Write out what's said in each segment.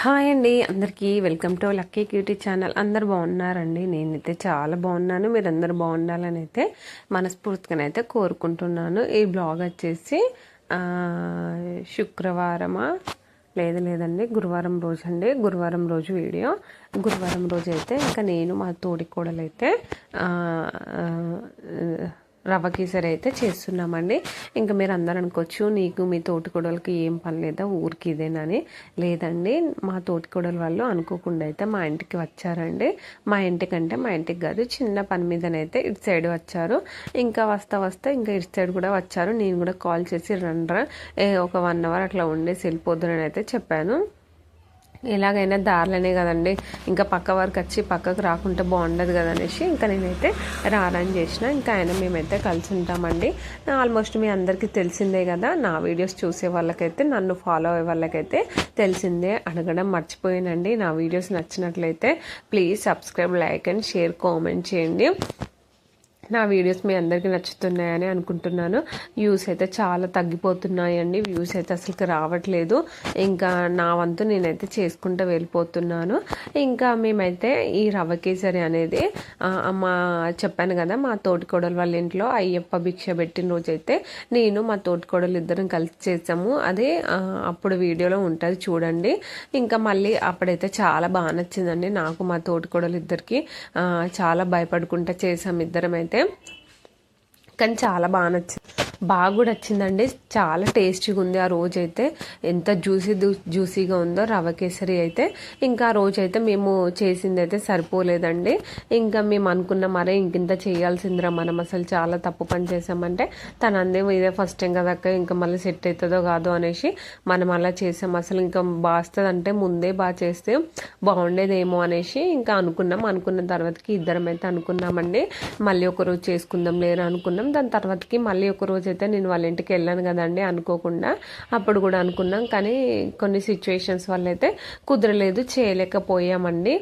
Hi అండి అందరికీ welcome to lucky cutie channel. అందరు బాగున్నారండి? నేనైతే చాలా బాగున్నాను. మీరందరూ బాగుండాలని అయితే మనస్ఫూర్తిగానైతే కోరుకుంటున్నాను. ఈ బ్లాగ్ వచ్చేసి శుక్రవారమా? లేదు లేదండి. గురువారం రోజు అండి గురువారం రోజు వీడియో. గురువారం రోజు అయితే ఇంకా నేను మా తోడి కోడలు అయితే రవ్వ కేసరి అయితే చేస్తున్నామండి. ఇంకా మీరు అందరూ అనుకోవచ్చు నీకు మీ తోటికోడలకి ఏం పని లేదా ఊరికి ఇదేనని లేదండి మా తోటికోడల వాళ్ళు అనుకోకుండా అయితే మా ఇంటికి వచ్చారండి. మా ఇంటికంటే మా ఇంటికి కాదు చిన్న పని మీదనైతే ఇటు సైడ్ వచ్చారు. ఇంకా వస్తా వస్తా ఇంకా ఇటు సైడ్ కూడా వచ్చారు. నేను కూడా కాల్ చేసి రండ్రా ఒక వన్ అవర్ అట్లా ఉండేసి వెళ్ళిపోద్దునని అయితే చెప్పాను. ఎలాగైనా దారిలోనే కదండి. ఇంకా పక్క వరకు వచ్చి పక్కకు రాకుంటే బాగుండదు కదా అనేసి ఇంకా నేనైతే రారని చేసిన. ఇంకా ఆయన మేమైతే కలిసి ఉంటామండి. ఆల్మోస్ట్ మీ అందరికీ తెలిసిందే కదా నా వీడియోస్ చూసే వాళ్ళకైతే నన్ను ఫాలో అయ్యే వాళ్ళకైతే తెలిసిందే. అడగడం మర్చిపోయానండి. నా వీడియోస్ నచ్చినట్లయితే please subscribe like and share comment చేయండి. నా వీడియోస్ మీ అందరికీ నచ్చుతున్నాయని అనుకుంటున్నాను. వ్యూస్ అయితే చాలా తగ్గిపోతున్నాయండి. వ్యూస్ అయితే అసలుకి రావట్లేదు. ఇంకా నా వంతు నేనైతే చేసుకుంటూ వెళ్ళిపోతున్నాను. ఇంకా మేమైతే ఈ రవ్వ కేసరి అనేది మా చెప్పాను కదా మా తోటికోడలు వాళ్ళ ఇంట్లో అయ్యప్ప భిక్ష పెట్టిన రోజైతే నేను మా తోటికోడలు ఇద్దరం కలిసి చేసాము. అదే అప్పుడు వీడియోలో ఉంటుంది చూడండి. ఇంకా మళ్ళీ అప్పుడైతే చాలా బాగా నచ్చిందండి. నాకు మా తోటికోడలు ఇద్దరికి చాలా భయపడుకుంటా చేసాం. ఇద్దరం అయితే కానీ చాలా బాగా నచ్చింది. బాగా కూడా వచ్చిందండి. చాలా టేస్టీగా ఉంది ఆ రోజైతే. ఎంత జ్యూసీ జ్యూసీగా ఉందో రవ్వ కేసరి అయితే. ఇంకా ఆ రోజైతే మేము చేసింది అయితే సరిపోలేదండి. ఇంకా మేము అనుకున్న మరే ఇంకింత చేయాల్సిందిరా మనం అసలు చాలా తప్పు పని చేసామంటే తను అందేమో ఇదే ఫస్ట్ టైం కదా ఇంకా మళ్ళీ సెట్ అవుతుందో కాదో అనేసి మనం అలా చేసాం. అసలు ఇంకా బాస్తుందంటే ముందే బాగా చేస్తే బాగుండేదేమో అనేసి ఇంకా అనుకున్నాం. అనుకున్న తర్వాతకి ఇద్దరం అయితే అనుకున్నామండి. మళ్ళీ ఒక రోజు చేసుకుందాం లేరు అనుకున్నాం. దాని తర్వాతకి మళ్ళీ ఒక రోజు అయితే నేను వాళ్ళ ఇంటికి వెళ్ళాను కదండి అనుకోకుండా అప్పుడు కూడా అనుకున్నాం. కానీ కొన్ని సిచ్యువేషన్స్ వల్ల అయితే కుదరలేదు చేయలేకపోయామండి.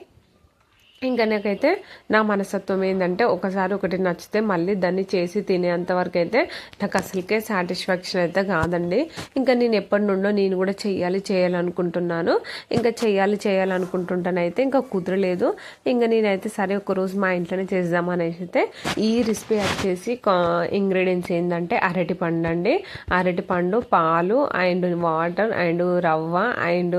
ఇంకా నాకైతే నా మనస్తత్వం ఏంటంటే ఒకసారి ఒకటి నచ్చితే మళ్ళీ దాన్ని చేసి తినేంత వరకు అయితే నాకు అసలుకే సాటిస్ఫాక్షన్ అయితే కాదండి. ఇంకా నేను ఎప్పటి నుండో నేను కూడా చేయాలి చేయాలనుకుంటున్నాను. ఇంకా చెయ్యాలి చేయాలనుకుంటుంటానైతే ఇంకా కుదరలేదు. ఇంకా నేనైతే సరే ఒకరోజు మా ఇంట్లోనే చేద్దాం అనేసి అయితే ఈ రెసిపీ వచ్చేసి ఇంగ్రీడియంట్స్ ఏంటంటే అరటి పండు అండి. అరటి పండు పాలు అండ్ వాటర్ అండ్ రవ్వ అండ్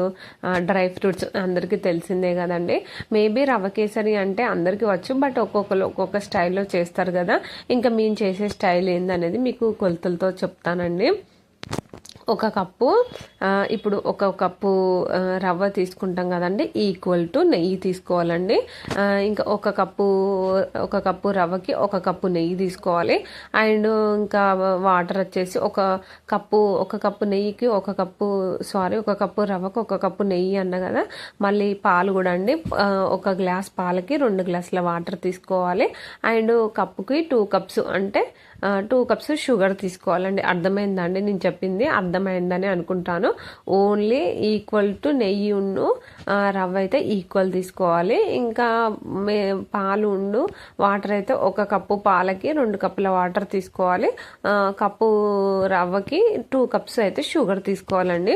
డ్రై ఫ్రూట్స్ అందరికీ తెలిసిందే కదండి. మేబీ రవ్వ కంపల్సరీ అంటే అందరికీ వచ్చు బట్ ఒక్కొక్కరు ఒక్కొక్క స్టైల్లో చేస్తారు కదా. ఇంకా మేము చేసే స్టైల్ ఏందనేది మీకు కొలతలతో చెప్తానండి. ఒక కప్పు ఇప్పుడు ఒక కప్పు రవ్వ తీసుకుంటాం కదండి ఈక్వల్ టు నెయ్యి తీసుకోవాలండి. ఇంకా ఒక కప్పు ఒక కప్పు రవ్వకి ఒక కప్పు నెయ్యి తీసుకోవాలి. అండ్ ఇంకా వాటర్ వచ్చేసి ఒక కప్పు ఒక కప్పు నెయ్యికి ఒక కప్పు సారీ ఒక కప్పు రవ్వకి ఒక కప్పు నెయ్యి అన్న కదా. మళ్ళీ పాలు కూడా అండి ఒక గ్లాస్ పాలకి రెండు గ్లాసుల వాటర్ తీసుకోవాలి. అండ్ కప్పుకి టూ కప్స్ అంటే టూ కప్స్ షుగర్ తీసుకోవాలండి. అర్థమైందండి? నేను చెప్పింది అర్థమైందని అనుకుంటాను. ఓన్లీ ఈక్వల్ టు నెయ్యి ఉండు రవ్వ అయితే ఈక్వల్ తీసుకోవాలి. ఇంకా పాలు ఉండు వాటర్ అయితే ఒక కప్పు పాలకి రెండు కప్పుల వాటర్ తీసుకోవాలి. కప్పు రవ్వకి టూ కప్స్ అయితే షుగర్ తీసుకోవాలండి.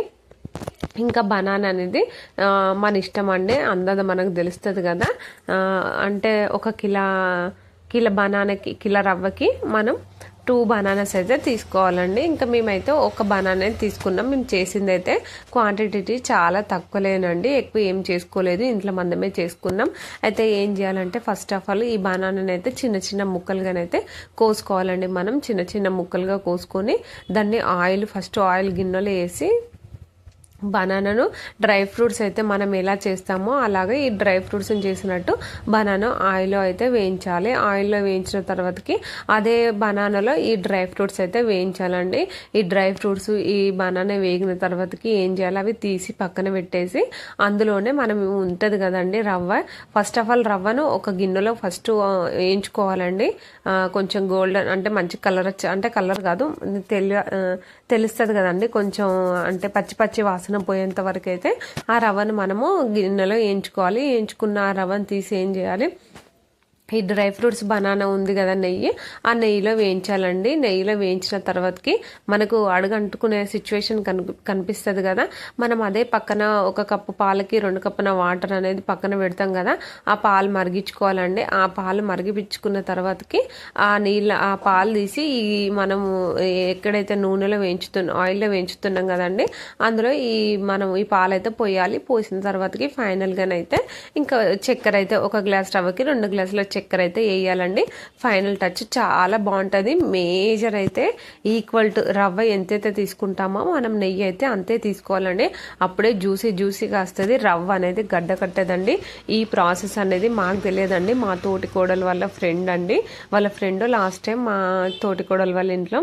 ఇంకా బనానా అనేది మన ఇష్టం అండి. అందది మనకు తెలుస్తుంది కదా. అంటే ఒక కిలో కిలో బనానాకి కిలో రవ్వకి మనం టూ బనానాస్ అయితే తీసుకోవాలండి. ఇంకా మేమైతే ఒక బనానా తీసుకున్నాం. మేము చేసింది అయితే క్వాంటిటీ చాలా తక్కువలేనండి. ఎక్కువ ఏం చేసుకోలేదు. ఇంట్లో మందమే చేసుకున్నాం. అయితే ఏం చేయాలంటే ఫస్ట్ ఆఫ్ ఆల్ ఈ బనానాని అయితే చిన్న చిన్న ముక్కలుగానైతే కోసుకోవాలండి మనం. చిన్న చిన్న ముక్కలుగా కోసుకొని దాన్ని ఆయిల్ ఫస్ట్ ఆయిల్ గిన్నెలో వేసి బనానాను డ్రై ఫ్రూట్స్ అయితే మనం ఎలా చేస్తామో అలాగే ఈ డ్రై ఫ్రూట్స్ని చేసినట్టు బనానా ఆయిల్లో అయితే వేయించాలి. ఆయిల్లో వేయించిన తర్వాతకి అదే బనానాలో ఈ డ్రై ఫ్రూట్స్ అయితే వేయించాలండి. ఈ డ్రై ఫ్రూట్స్ ఈ బనానా వేగిన తర్వాతకి ఏం చేయాలి? అవి తీసి పక్కన పెట్టేసి అందులోనే మనం ఉంటుంది కదండి రవ్వ. ఫస్ట్ ఆఫ్ ఆల్ రవ్వను ఒక గిన్నెలో ఫస్ట్ వేయించుకోవాలండి. కొంచెం గోల్డెన్ అంటే మంచి కలర్ అంటే కలర్ కాదు తెలి తెలుస్తుంది కదండి. కొంచెం అంటే పచ్చి పచ్చి వాసన పోయేంత వరకు అయితే ఆ రవ్వను మనము గిన్నెలో వేయించుకోవాలి. వేయించుకున్న ఆ రవ్వను తీసి ఏం చేయాలి? ఈ డ్రై ఫ్రూట్స్ బనానా ఉంది కదా నెయ్యి. ఆ నెయ్యిలో వేయించాలండి. నెయ్యిలో వేయించిన తర్వాతకి మనకు అడుగంటుకునే సిచ్యువేషన్ కని కనిపిస్తుంది కదా. మనం అదే పక్కన ఒక కప్పు పాలకి రెండు కప్పున వాటర్ అనేది పక్కన పెడతాం కదా. ఆ పాలు మరిగించుకోవాలండి. ఆ పాలు మరిగిపించుకున్న తర్వాతకి ఆ నీళ్ళ ఆ పాలు తీసి ఈ మనము ఎక్కడైతే నూనెలో వేయించుతున్నాం ఆయిల్లో వేయించుతున్నాం కదండి. అందులో ఈ మనం ఈ పాలు అయితే పోయాలి. పోసిన తర్వాతకి ఫైనల్గానైతే ఇంకా చక్కెర అయితే ఒక గ్లాస్ రవ్వకి రెండు గ్లాసుల చక్కెర అయితే వేయాలండి. ఫైనల్ టచ్ చాలా బాగుంటుంది. మేజర్ అయితే ఈక్వల్ టు రవ్వ ఎంతైతే తీసుకుంటామో మనం నెయ్యి అయితే అంతే తీసుకోవాలండి. అప్పుడే జ్యూసీ జ్యూసీగా వస్తుంది రవ్వ అనేది గడ్డ కట్టదండి. ఈ ప్రాసెస్ అనేది మాకు తెలియదండి. మా తోటి కోడలు వాళ్ళ ఫ్రెండ్ అండి. వాళ్ళ ఫ్రెండ్ లాస్ట్ టైం మా తోటికోడలు వాళ్ళ ఇంట్లో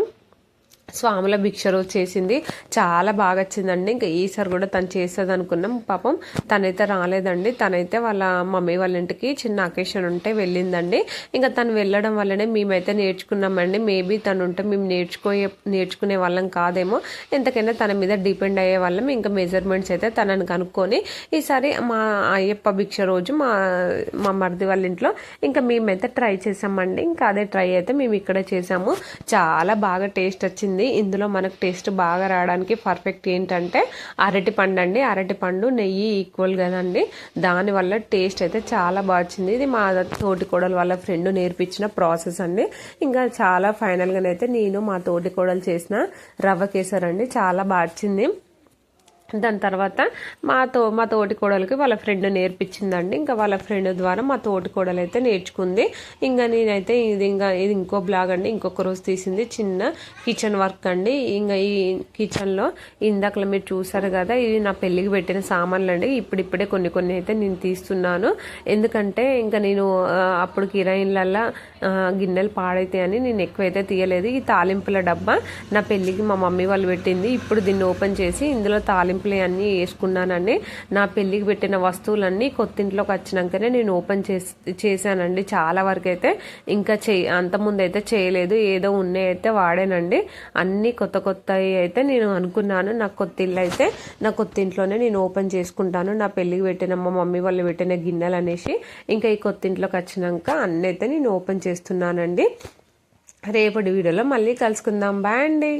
స్వాముల భిక్ష రోజు చేసింది. చాలా బాగా వచ్చిందండి. ఇంకా ఈసారి కూడా తను చేస్తుంది అనుకున్నాం. పాపం తనైతే రాలేదండి. తనైతే వాళ్ళ మమ్మీ వాళ్ళ ఇంటికి చిన్న అకేషన్ ఉంటే వెళ్ళిందండి. ఇంకా తను వెళ్ళడం వల్లనే మేమైతే నేర్చుకున్నామండి. మేబీ తను ఉంటే మేము నేర్చుకోయే నేర్చుకునే వాళ్ళం కాదేమో. ఎంతకైనా తన మీద డిపెండ్ అయ్యే వాళ్ళం. ఇంకా మెజర్మెంట్స్ అయితే తనని కనుక్కొని ఈసారి మా అయ్యప్ప భిక్ష రోజు మా మా మరిది వాళ్ళ ఇంట్లో ఇంకా మేమైతే ట్రై చేసామండి. ఇంకా అదే ట్రై అయితే మేము ఇక్కడే చేసాము. చాలా బాగా టేస్ట్ వచ్చింది. ఇందులో మనకు టేస్ట్ బాగా రావడానికి పర్ఫెక్ట్ ఏంటంటే అరటి పండు అండి. అరటి పండు నెయ్యి ఈక్వల్ కదండి. దానివల్ల టేస్ట్ అయితే చాలా బాగా వచ్చింది. ఇది మా తోటి కోడలు వాళ్ళ ఫ్రెండ్ నేర్పించిన ప్రాసెస్ అండి. ఇంకా చాలా ఫైనల్గానైతే నేను మా తోటి కోడలు చేసిన రవ్వ కేసర్ అండి చాలా బాగా వచ్చింది. దాని తర్వాత మా తో మా తోటి కోడలికి వాళ్ళ ఫ్రెండ్ నేర్పించిందండి. ఇంకా వాళ్ళ ఫ్రెండ్ ద్వారా మా తోటి కోడలు అయితే నేర్చుకుంది. ఇంకా నేనైతే ఇది ఇంకా ఇది ఇంకో బ్లాగ్ అండి. ఇంకొక రోజు తీసింది చిన్న కిచెన్ వర్క్ అండి. ఇంకా ఈ కిచెన్లో ఇందాకలో మీరు చూసారు కదా ఇది నా పెళ్ళికి పెట్టిన సామాన్లు అండి ఇప్పుడిప్పుడే కొన్ని కొన్ని అయితే నేను తీస్తున్నాను. ఎందుకంటే ఇంకా నేను అప్పుడు కిరాయిన్లల్లా గిన్నెలు పాడైతాయని నేను ఎక్కువైతే తీయలేదు. ఈ తాలింపుల డబ్బా నా పెళ్ళికి మా మమ్మీ వాళ్ళు పెట్టింది. ఇప్పుడు దీన్ని ఓపెన్ చేసి ఇందులో తాలింపు తాలింపులు అన్నీ వేసుకున్నానండి. నా పెళ్ళికి పెట్టిన వస్తువులన్నీ కొత్తింట్లోకి వచ్చినాకనే నేను ఓపెన్ చేసి చేశానండి చాలా వరకు అయితే. ఇంకా చే అంతకుముందు అయితే చేయలేదు. ఏదో ఉన్నాయి అయితే వాడానండి. అన్నీ కొత్త కొత్తవి అయితే నేను అనుకున్నాను. నా కొత్త ఇల్లు అయితే నా కొత్త ఇంట్లోనే నేను ఓపెన్ చేసుకుంటాను. నా పెళ్ళికి పెట్టిన మా మమ్మీ వాళ్ళు పెట్టిన గిన్నెలు అనేసి ఇంకా ఈ కొత్త ఇంట్లోకి వచ్చినాక అన్నీ అయితే నేను ఓపెన్ చేస్తున్నానండి. రేపటి వీడియోలో మళ్ళీ కలుసుకుందాం. బాయ్ అండి.